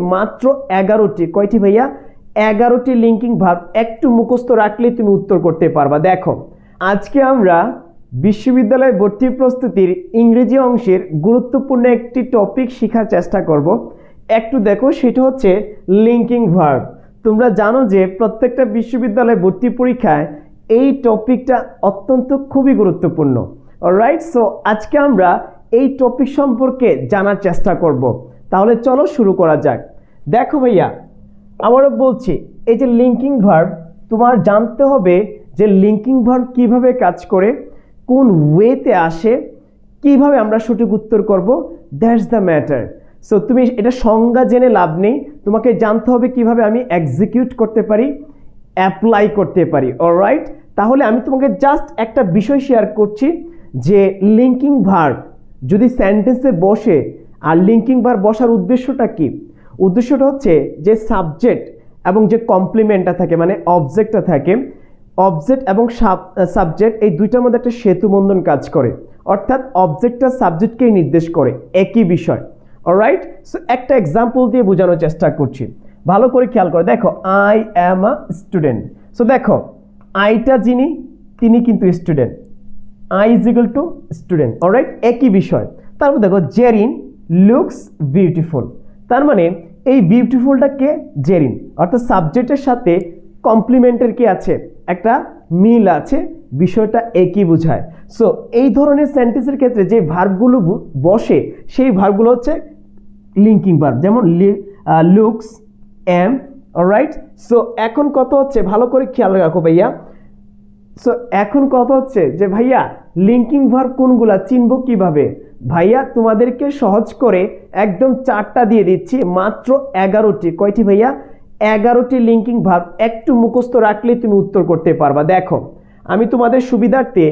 মাত্র এগারোটি। কয়টি ভাইয়া? এগারোটি লিঙ্কিং ভার্ব একটু মুখস্থ রাখলেই তুমি উত্তর করতে পারবা। দেখো, আজকে আমরা বিশ্ববিদ্যালয় ভর্তি প্রস্তুতির ইংরেজি অংশের গুরুত্বপূর্ণ একটি টপিক শেখার চেষ্টা করব। একটু দেখো, সেটা হচ্ছে লিঙ্কিং ভার্ব তোমরা জানো যে প্রত্যেকটা বিশ্ববিদ্যালয় ভর্তি পরীক্ষায় এই টপিকটা অত্যন্ত খুবই গুরুত্বপূর্ণ। রাইট সো আজকে আমরা এই টপিক সম্পর্কে জানার চেষ্টা করব। তাহলে চলো শুরু করা যাক। দেখো ভাইয়া, আমারও বলছি, এই যে লিঙ্কিং ভার্ব তোমার জানতে হবে যে লিঙ্কিং ভার্ব কীভাবে কাজ করে, কোন ওয়েতে আসে, কীভাবে আমরা সঠিক উত্তর করব দ্যাটস দ্য ম্যাটার সো তুমি এটা সংজ্ঞা জেনে লাভ নেই, তোমাকে জানতে হবে কীভাবে আমি এক্সিকিউট করতে পারি অ্যাপ্লাই করতে পারি অলরাইট তাহলে আমি তোমাকে জাস্ট একটা বিষয় শেয়ার করছি, যে লিঙ্কিং ভার্ব যদি সেন্টেন্সে বসে, আর লিঙ্কিং ভার্ব বসার উদ্দেশ্যটা কি? উদ্দেশ্যটা হচ্ছে যে সাবজেক্ট এবং যে কমপ্লিমেন্টটা থাকে মানে অবজেক্টটা থাকে অবজেক্ট এবং সাবজেক্ট এই দুইটার মধ্যে একটা সেতু বন্ধন কাজ করে। অর্থাৎ অবজেক্টটা সাবজেক্টকেই নির্দেশ করে, একই বিষয়। অলরাইট সো একটা এক্সাম্পল দিয়ে বোঝানোর চেষ্টা করছি। ভালো করে খেয়াল করো। দেখো I am a student so দেখো আইটা যিনি, তিনি কিন্তু student I is equal to student alright একই বিষয়। তারপর দেখো জেরিন লুকস বিউটিফুল তার মানে এই বিউটিফুলটা কে? জেরিন। অর্থাৎ সাবজেক্টের সাথে কমপ্লিমেন্টের কি আছে? একটা মিল আছে। বিষয়টা একই বোঝায়। সো এই ধরনের সেন্টেন্সের ক্ষেত্রে যে ভার্বগুলো বসে, সেই ভার্বগুলো হচ্ছে লিঙ্কিং ভার্ব যেমন লুকস এম রাইট সো এখন কত হচ্ছে? ভালো করে খেয়াল রাখো ভাইয়া। সো এখন কত হচ্ছে? যে ভাইয়া লিঙ্কিং ভার্ব কোনগুলা? চিনব কীভাবে? ভাইয়া, তোমাদেরকে সহজ করে একদম চারটা দিয়ে দিচ্ছি, মাত্র এগারোটি। কয়টি ভাইয়া? এগারোটি লিঙ্কিং ভার্ব একটু মুখস্থ রাখলেই তুমি উত্তর করতে পারবা। দেখো, আমি তোমাদের সুবিধার্থে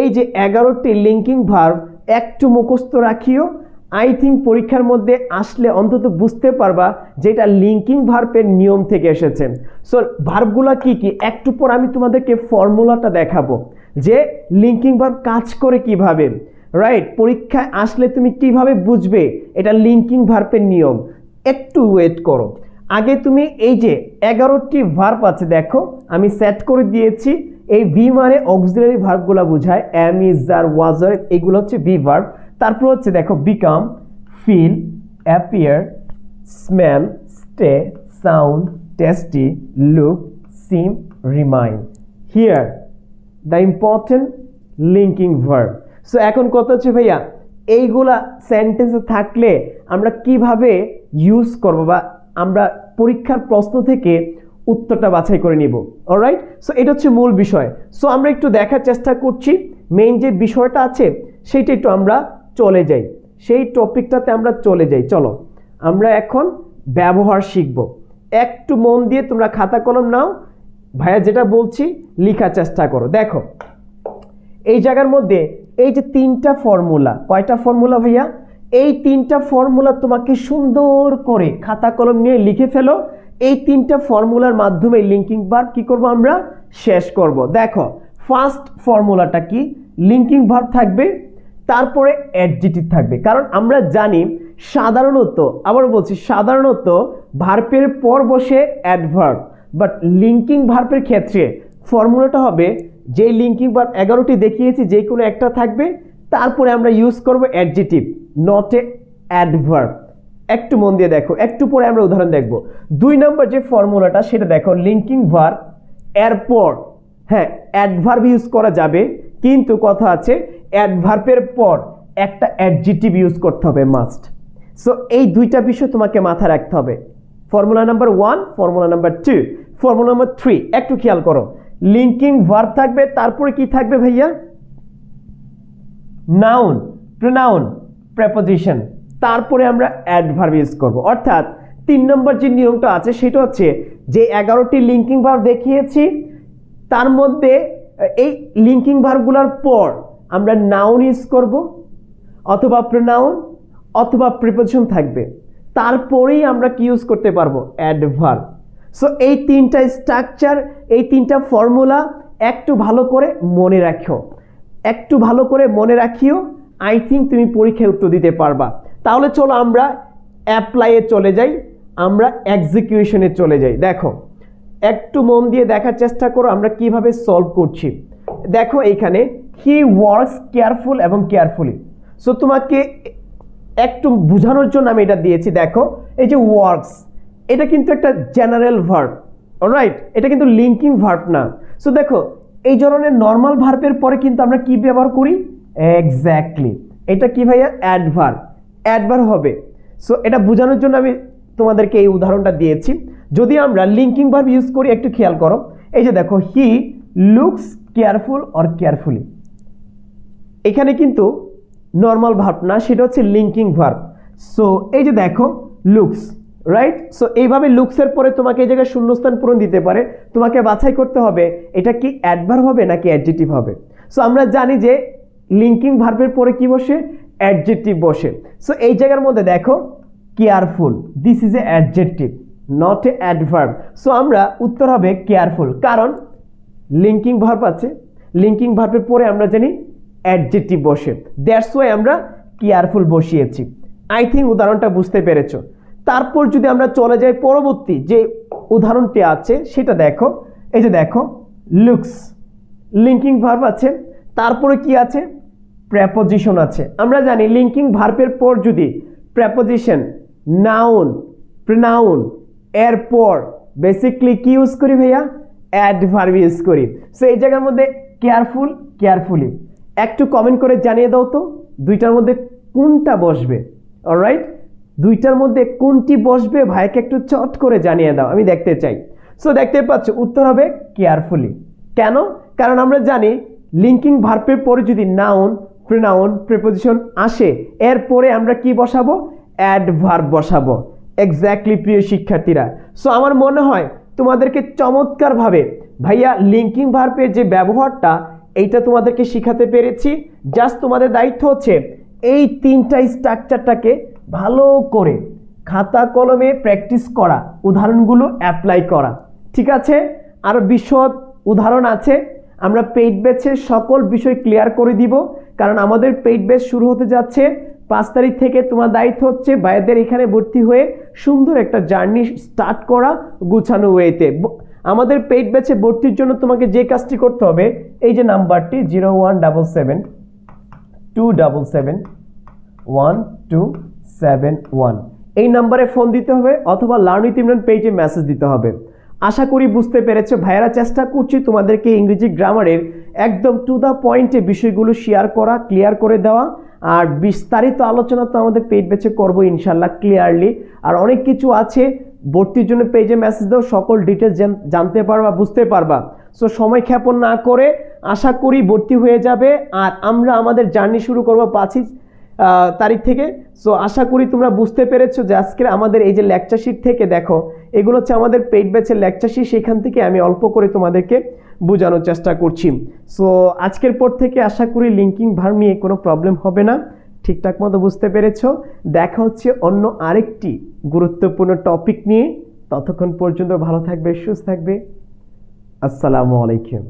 এই যে এগারোটি লিঙ্কিং ভার্ব একটু মুখস্থ রাখিও। আই থিঙ্ক পরীক্ষার মধ্যে আসলে অন্তত বুঝতে পারবা যে এটা লিঙ্কিং ভার্বের নিয়ম থেকে এসেছে। সো ভার্বগুলো কি কি? একটু পর আমি তোমাদেরকে ফর্মুলাটা দেখাবো। যে লিঙ্কিং ভার্ব কাজ করে কীভাবে? রাইট পরীক্ষায় আসলে তুমি কীভাবে বুঝবে? এটা লিঙ্কিং ভার্পের নিয়ম। একটু ওয়েট করো। আগে তুমি এই যে এগারোটি ভার্ব আছে, দেখো, আমি সেট করে দিয়েছি। এই ভি মানে অক্সিলারি ভার্বগুলো বোঝায়। এম ইজ আর ওয়াজার এগুলো হচ্ছে ভি ভার্ব তারপর হচ্ছে দেখো become feel appear smell stay sound tasty look seem remind here the important linking verb so এখন কত হচ্ছে ভাইয়া, এইগুলা সেন্টেন্সে থাকলে আমরা কীভাবে ইউজ করব বা আমরা পরীক্ষার প্রশ্ন থেকে উত্তরটা বাছাই করে নিব অলরাইট সো এটা হচ্ছে মূল বিষয়। সো আমরা একটু দেখার চেষ্টা করছি মেইন যে বিষয়টা আছে, সেইটা একটু আমরা চলে যাই। সেই টপিকটাতে আমরা চলে যাই, চলো। আমরা এখন ব্যবহার শিখব। একটু মন দিয়ে তোমরা খাতা কলম নাও। ভাইয়া যেটা বলছি, লেখার চেষ্টা করো। দেখো, এই জায়গার মধ্যে এই যে তিনটা ফর্মুলা কয়টা ফর্মুলা ভাইয়া? এই তিনটা ফর্মুলা তোমাকে সুন্দর করে খাতা কলম নিয়ে লিখে ফেলো। এই তিনটা ফর্মুলার মাধ্যমে লিঙ্কিং ভার্ব কি করব আমরা? শেষ করব। দেখো ফার্স্ট ফর্মুলাটা কি? লিঙ্কিং ভার্ব থাকবে, তারপরে অ্যাডজেটিভ থাকবে। কারণ আমরা জানি, সাধারণত আবার বলছি, সাধারণত ভার্পের পর বসে অ্যাডভার্ব বাট লিঙ্কিং ভার্পের ক্ষেত্রে ফর্মুলাটা হবে যে লিঙ্কিং ভার্ব এগারোটি দেখিয়েছি, যে কোনো একটা থাকবে। তারপরে আমরা ইউজ করব অ্যাডজেটিভ নট এ অ্যাডভার্ব একটু মন দিয়ে দেখো, একটু পরে আমরা উদাহরণ দেখব। দুই নম্বর যে ফর্মুলাটা সেটা দেখো লিঙ্কিং ভার্ব এরপর হ্যাঁ অ্যাডভার্ব ইউজ করা যাবে, কিন্তু কথা আছে অ্যাডভার্বের পর একটা অ্যাডজেটিভ ইউজ করতে হবে মাস্ট সো এই দুইটা বিষয় তোমাকে মাথায় রাখতে হবে। Formula number one formula number two formula number three একটু খেয়াল করো। লিঙ্কিং ভার্ব থাকবে, তারপরে কি থাকবে ভাইয়া? নাউন প্রোনাউন প্রেপোজিশন তারপরে আমরা অ্যাডভার্ব ইউজ করব। অর্থাৎ তিন নম্বর যে নিয়মটা আছে, সেটা হচ্ছে যে এগারোটি লিঙ্কিং ভার্ব দেখিয়েছি, তার মধ্যে এই লিঙ্কিং ভার্বগুলোর পর আমরা নাউন ইউজ করব, অথবা প্রোনাউন অথবা প্রিপোজিশন থাকবে। তারপরেই আমরা কি ইউজ করতে পারব? অ্যাডভার্ব সো এই তিনটা স্ট্রাকচার এই তিনটা ফর্মুলা একটু ভালো করে মনে রাখো একটু ভালো করে মনে রাখিও আই থিঙ্ক তুমি পরীক্ষায় উত্তর দিতে পারবা। তাহলে চলো আমরা অ্যাপ্লাইয়ে চলে যাই, আমরা এক্সিকিউশনে চলে যাই। দেখো, একটু মন দিয়ে দেখার চেষ্টা করো, আমরা কীভাবে সলভ করছি। দেখো এখানে হি ওয়ার্কস কেয়ারফুল এবং কেয়ারফুলি সো তোমাকে একটু বোঝানোর জন্য আমি এটা দিয়েছি। দেখো, এই যে ওয়ার্কস এটা কিন্তু একটা জেনারেল ভার্ব রাইট এটা কিন্তু লিঙ্কিং ভার্ব না। সো দেখো, এই ধরনের নর্মাল ভার্বের পরে কিন্তু আমরা কি ব্যবহার করি? এক্স্যাক্টলি এটা কি ভাইয়া? অ্যাডভার্ব অ্যাডভার্ব হবে। সো এটা বোঝানোর জন্য আমি তোমাদেরকে এই উদাহরণটা দিয়েছি। যদি আমরা লিঙ্কিং ভার্ব ইউজ করি, একটু খেয়াল করো। এই যে দেখো he looks careful or carefully এখানে কিন্তু নর্মাল ভার্ব না, সেটা হচ্ছে লিঙ্কিং ভার্ব সো এই যে দেখো লুকস রাইট সো এইভাবে লুকসের পরে তোমাকে এই জায়গায় শূন্যস্থান পূরণ দিতে পারে। তোমাকে বাছাই করতে হবে, এটা কি অ্যাডভার্ব হবে নাকি অ্যাডজেটিভ হবে? সো আমরা জানি যে লিঙ্কিং ভার্বের পরে কি বসে? অ্যাডজেটিভ বসে। সো এই জায়গার মধ্যে দেখো careful this is a adjective not a adverb so আমরা উত্তর হবে কেয়ারফুল কারণ লিঙ্কিং ভার্ব আছে। লিঙ্কিং ভার্বের পরে আমরা জানি অ্যাডজেক্টিভ বসে। দ্যাটস ওয়াই আমরা কেয়ারফুল বসিয়েছি। আই থিঙ্ক উদাহরণটা বুঝতে পেরেছ। তারপর যদি আমরা চলে যাই পরবর্তী যে উদাহরণটি আছে, সেটা দেখো। এই যে দেখো লুকস লিঙ্কিং ভার্ব আছে। তারপরে কি আছে? প্রেপোজিশন আছে। আমরা জানি লিঙ্কিং ভার্বের পর যদি প্রেপোজিশন নাউন প্রনাউন এরপর বেসিকলি কি ইউজ করি ভাইয়া? অ্যাডভার্ব ইউজ করি। সো এই জায়গার মধ্যে কেয়ারফুল কেয়ারফুলি একটু কমেন্ট করে জানিয়ে দাও তো, দুইটার মধ্যে কোনটা বসবে? অলরাইট দুইটার মধ্যে কোনটি বসবে ভাইকে একটু চট করে জানিয়ে দাও, আমি দেখতে চাই। সো দেখতে পাচ্ছ, উত্তর হবে কেয়ারফুলি কেন? কারণ আমরা জানি লিঙ্কিং ভার্পের পরে যদি নাউন প্রনাউন প্রিপোজিশন আসে, এরপরে আমরা কি বসাবো? অ্যাডভার্ব বসাবো। এক্স্যাক্টলি প্রিয় শিক্ষার্থীরা। সো আমার মনে হয় তোমাদেরকে চমৎকারভাবে ভাইয়া লিঙ্কিং ভার্পের যে ব্যবহারটা, এইটা তোমাদেরকে শিখাতে পেরেছি। জাস্ট তোমাদের দায়িত্ব হচ্ছে এই তিনটা স্ট্রাকচারটাকে ভালো করে খাতা কলমে প্র্যাকটিস করা, উদাহরণগুলো অ্যাপ্লাই করা। ঠিক আছে? আর বিশদ উদাহরণ আছে। আমরা পেইড ব্যাচের সকল বিষয় ক্লিয়ার করে দিব, কারণ আমাদের পেইড ব্যাচ শুরু হতে যাচ্ছে পাঁচ তারিখ থেকে। তোমার দায়িত্ব হচ্ছে ভাইয়াদের এখানে ভর্তি হয়ে সুন্দর একটা জার্নি স্টার্ট করা গুছানো ওয়েতে। আমাদের পেইড ব্যাচে ভর্তির জন্য তোমাকে যে কাজটি করতে হবে, এই যে নাম্বারটি zero one double seven, two double seven, one, two seven one এই নাম্বারে ফোন দিতে হবে অথবা লার্নিং ইমরান পেজে মেসেজ দিতে হবে। আশা করি বুঝতে পেরেছ, ভাইয়েরা চেষ্টা করছি তোমাদেরকে ইংরেজি গ্রামারের একদম টু দ্য পয়েন্টে বিষয়গুলো শেয়ার করা ক্লিয়ার করে দেওয়া। আর বিস্তারিত আলোচনা তো আমাদের পেজ বেছে করব ইনশাল্লাহ ক্লিয়ারলি আর অনেক কিছু আছে, ভর্তির জন্য পেজে মেসেজ দাও, সকল ডিটেলস জানতে পারবা, বুঝতে পারবা। সো সময় ক্ষেপণ না করে আশা করি ভর্তি হয়ে যাবে। আর আমরা আমাদের জার্নি শুরু করব পাঁচই তারিখ থেকে। সো আশা করি তোমরা বুঝতে পেরেছ যে আজকের আমাদের এই যে লেকচার শিট থেকে দেখো, এগুলো হচ্ছে আমাদের পেইড ব্যাচের লেকচার শিট সেখান থেকে আমি অল্প করে তোমাদেরকে বোঝানোর চেষ্টা করছি। সো আজকের পর থেকে আশা করি লিঙ্কিং ভার নিয়ে কোনো প্রবলেম হবে না। ঠিকঠাক মতো বুঝতে পেরেছ। দেখা হচ্ছে অন্য আরেকটি গুরুত্বপূর্ণ টপিক নিয়ে। ততক্ষণ পর্যন্ত ভালো থাকবে, সুস্থ থাকবে। আসসালামু আলাইকুম।